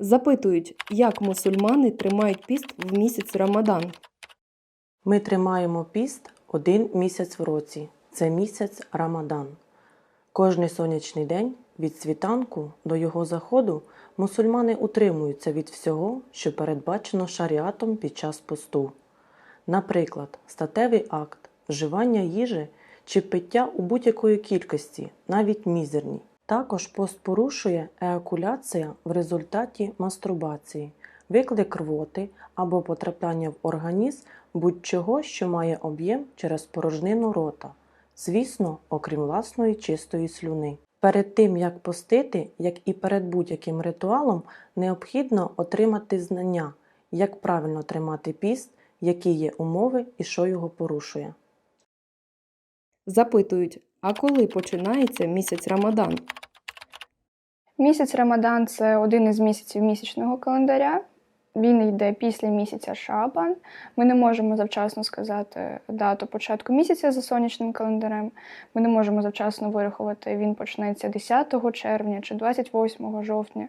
Запитують, як мусульмани тримають піст в місяць Рамадан. Ми тримаємо піст один місяць в році. Це місяць Рамадан. Кожний сонячний день від світанку до його заходу мусульмани утримуються від всього, що передбачено шаріатом під час посту. Наприклад, статевий акт, вживання їжі чи пиття у будь-якої кількості, навіть мізерній. Також пост порушує еякуляція в результаті мастурбації, виклик рвоти або потрапляння в організм будь-чого, що має об'єм через порожнину рота, звісно, окрім власної чистої слюни. Перед тим, як постити, як і перед будь-яким ритуалом, необхідно отримати знання, як правильно тримати піст, які є умови і що його порушує. Запитують, а коли починається місяць Рамадан? Місяць Рамадан це один із місяців місячного календаря. Він йде після місяця Шабан. Ми не можемо завчасно сказати дату початку місяця за сонячним календарем. Ми не можемо завчасно вирахувати, він почнеться 10 червня чи 28 жовтня,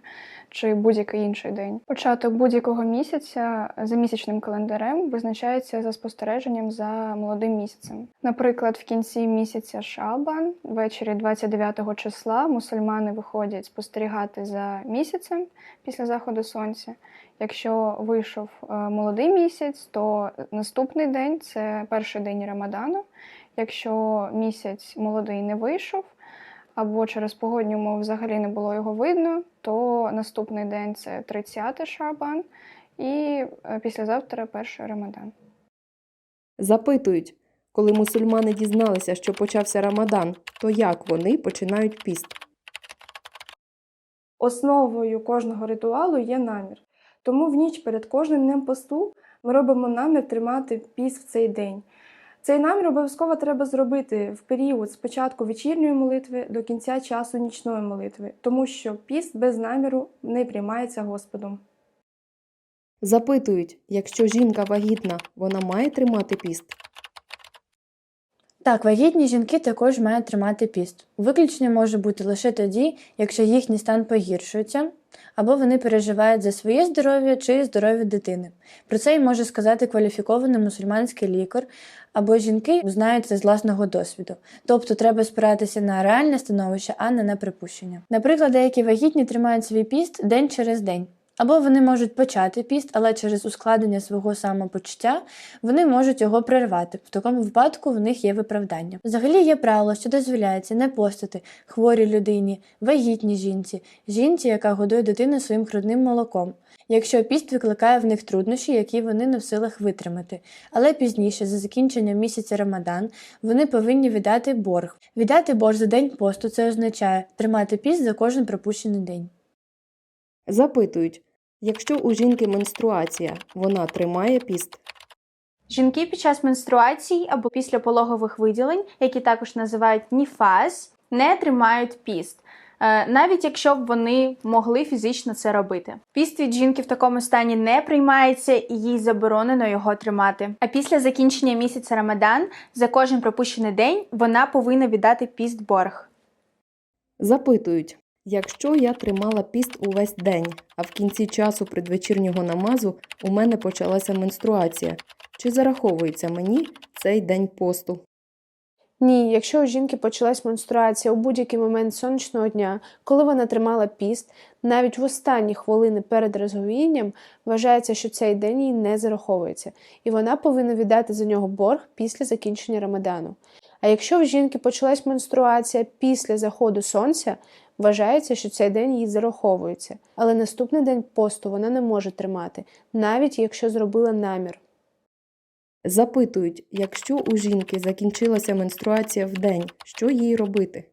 чи будь-який інший день. Початок будь-якого місяця за місячним календарем визначається за спостереженням за молодим місяцем. Наприклад, в кінці місяця Шабан, ввечері 29 числа, мусульмани виходять спостерігати за місяцем після заходу сонця. Якщо вийшов е, молодий місяць, то наступний день це перший день Рамадану. Якщо місяць молодий не вийшов, або через погодні умови взагалі не було його видно, то наступний день це 30 шабан, і е, післязавтра перший Рамадан. Запитують, коли мусульмани дізналися, що почався Рамадан, то як вони починають піст? Основою кожного ритуалу є намір. Тому в ніч перед кожним днем посту ми робимо намір тримати піст в цей день. Цей намір обов'язково треба зробити в період з початку вечірньої молитви до кінця часу нічної молитви, тому що піст без наміру не приймається Господом. Запитують, якщо жінка вагітна, вона має тримати піст? Так, вагітні жінки також мають тримати піст. Виключення може бути лише тоді, якщо їхній стан погіршується, або вони переживають за своє здоров'я чи здоров'я дитини. Про це й може сказати кваліфікований мусульманський лікар, або жінки знають це з власного досвіду. Тобто треба спиратися на реальне становище, а не на припущення. Наприклад, деякі вагітні тримають свій піст день через день. Або вони можуть почати піст, але через ускладнення свого самопочуття вони можуть його перервати. В такому випадку в них є виправдання. Взагалі є правило, що дозволяється не постити хворій людині, вагітній жінці, жінці, яка годує дитину своїм грудним молоком, якщо піст викликає в них труднощі, які вони не в силах витримати. Але пізніше, за закінченням місяця Рамадан, вони повинні віддати борг. Віддати борг за день посту це означає тримати піст за кожен пропущений день. Запитують, якщо у жінки менструація, вона тримає піст? Жінки під час менструацій або після пологових виділень, які також називають ніфаз, не тримають піст. е, Навіть якщо б вони могли фізично це робити. Піст від жінки в такому стані не приймається і їй заборонено його тримати. А після закінчення місяця Рамадан за кожен пропущений день вона повинна віддати піст борг. Запитують, якщо я тримала піст увесь день, а в кінці часу предвечірнього намазу у мене почалася менструація, чи зараховується мені цей день посту? Ні, якщо у жінки почалась менструація у будь-який момент сонячного дня, коли вона тримала піст, навіть в останні хвилини перед розговінням вважається, що цей день їй не зараховується, і вона повинна віддати за нього борг після закінчення рамадану. А якщо в жінки почалась менструація після заходу сонця, вважається, що цей день їй зараховується, але наступний день посту вона не може тримати, навіть якщо зробила намір. Запитують, якщо у жінки закінчилася менструація в день, що їй робити?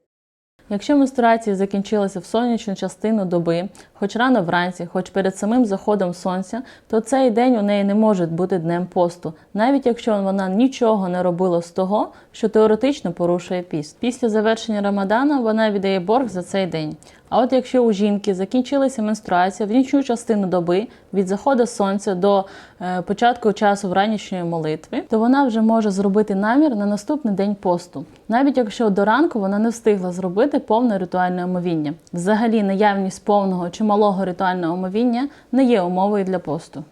Якщо менструація закінчилася в сонячну частину доби, хоч рано вранці, хоч перед самим заходом сонця, то цей день у неї не може бути днем посту, навіть якщо вона нічого не робила з того, що теоретично порушує піст. Після завершення Рамадана вона віддає борг за цей день. А от якщо у жінки закінчилася менструація в нічну частину доби від заходу сонця до е, початку часу вранішньої молитви, то вона вже може зробити намір на наступний день посту, навіть якщо до ранку вона не встигла зробити повне ритуальне омовіння. Взагалі, наявність повного чи чималого ритуального омовіння не є умовою для посту.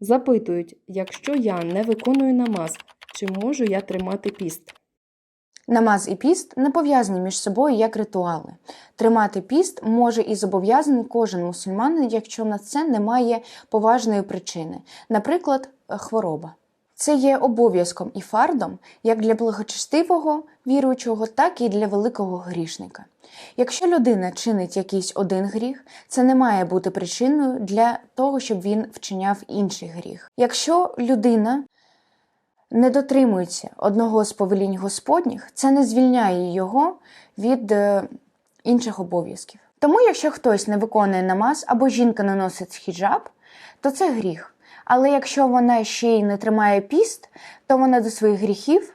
Запитують, якщо я не виконую намаз, чи можу я тримати піст? Намаз і піст не пов'язані між собою як ритуали. Тримати піст може і зобов'язаний кожен мусульманин, якщо на це немає поважної причини, наприклад, е, хвороба. Це є обов'язком і фардом як для благочестивого віруючого, так і для великого грішника. Якщо людина чинить якийсь один гріх, це не має бути причиною для того, щоб він вчиняв інший гріх. Якщо людина не дотримується одного з повелінь Господніх, це не звільняє його від е, інших обов'язків. Тому, якщо хтось не виконує намаз або жінка не носить хіджаб, то це гріх. Але якщо вона ще й не тримає піст, то вона до своїх гріхів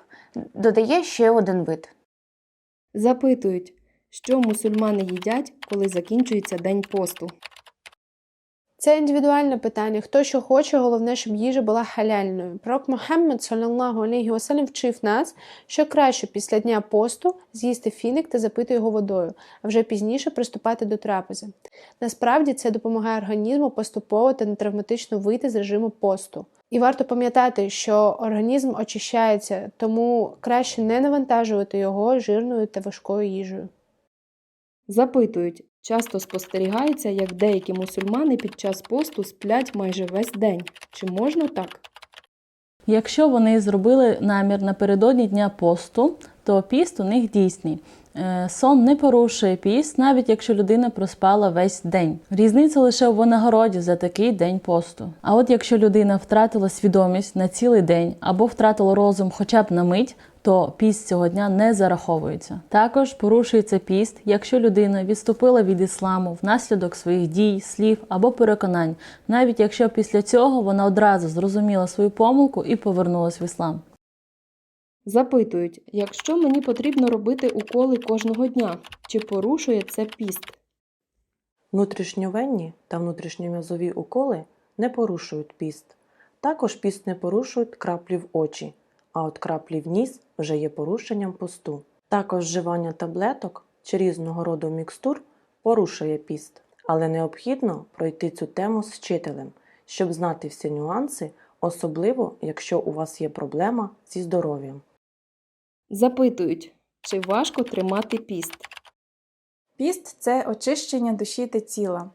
додає ще один вид. Запитують, що мусульмани їдять, коли закінчується день посту. Це індивідуальне питання. Хто що хоче, головне, щоб їжа була халяльною. Пророк Мухаммед, саллаллаху алейхі васалям, вчив нас, що краще після дня посту з'їсти фіник та запити його водою, а вже пізніше приступати до трапези. Насправді це допомагає організму поступово та нетравматично вийти з режиму посту. І варто пам'ятати, що організм очищається, тому краще не навантажувати його жирною та важкою їжею. Запитують, часто спостерігається, як деякі мусульмани під час посту сплять майже весь день. Чи можна так? Якщо вони зробили намір напередодні дня посту, то піст у них дійсний. Е, Сон не порушує піст, навіть якщо людина проспала весь день. Різниця лише в винагороді за такий день посту. А от якщо людина втратила свідомість на цілий день або втратила розум хоча б на мить, то піст цього дня не зараховується. Також порушується піст, якщо людина відступила від ісламу внаслідок своїх дій, слів або переконань, навіть якщо після цього вона одразу зрозуміла свою помилку і повернулась в іслам. Запитують, якщо мені потрібно робити уколи кожного дня, чи порушує це піст? Внутрішньовенні та внутрішньом'язові уколи не порушують піст. Також піст не порушують краплі в очі, а от краплі в ніс вже є порушенням посту. Також вживання таблеток чи різного роду мікстур порушує піст, але необхідно пройти цю тему з вчителем, щоб знати всі нюанси, особливо якщо у вас є проблема зі здоров'ям. Запитують, чи важко тримати піст? Піст це очищення душі та тіла.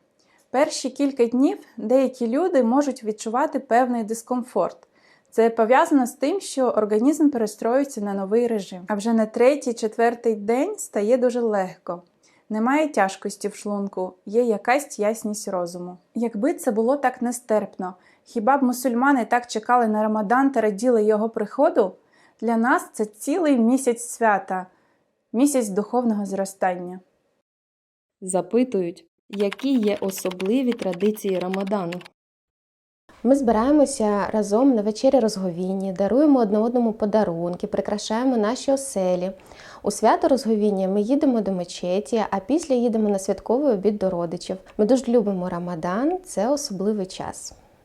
Перші кілька днів деякі люди можуть відчувати певний дискомфорт. Це пов'язано з тим, що організм перестроюється на новий режим. А вже на третій, четвертий день стає дуже легко. Немає тяжкості в шлунку, є якась ясність розуму. Якби це було так нестерпно, хіба б мусульмани так чекали на Рамадан та раділи його приходу? Для нас це цілий місяць свята, місяць духовного зростання. Запитують, які є особливі традиції Рамадану. Ми збираємося разом на вечері розговіння, даруємо одне одному подарунки, прикрашаємо наші оселі. У свято розговіння ми їдемо до мечеті, а після їдемо на святковий обід до родичів. Ми дуже любимо Рамадан, це особливий час.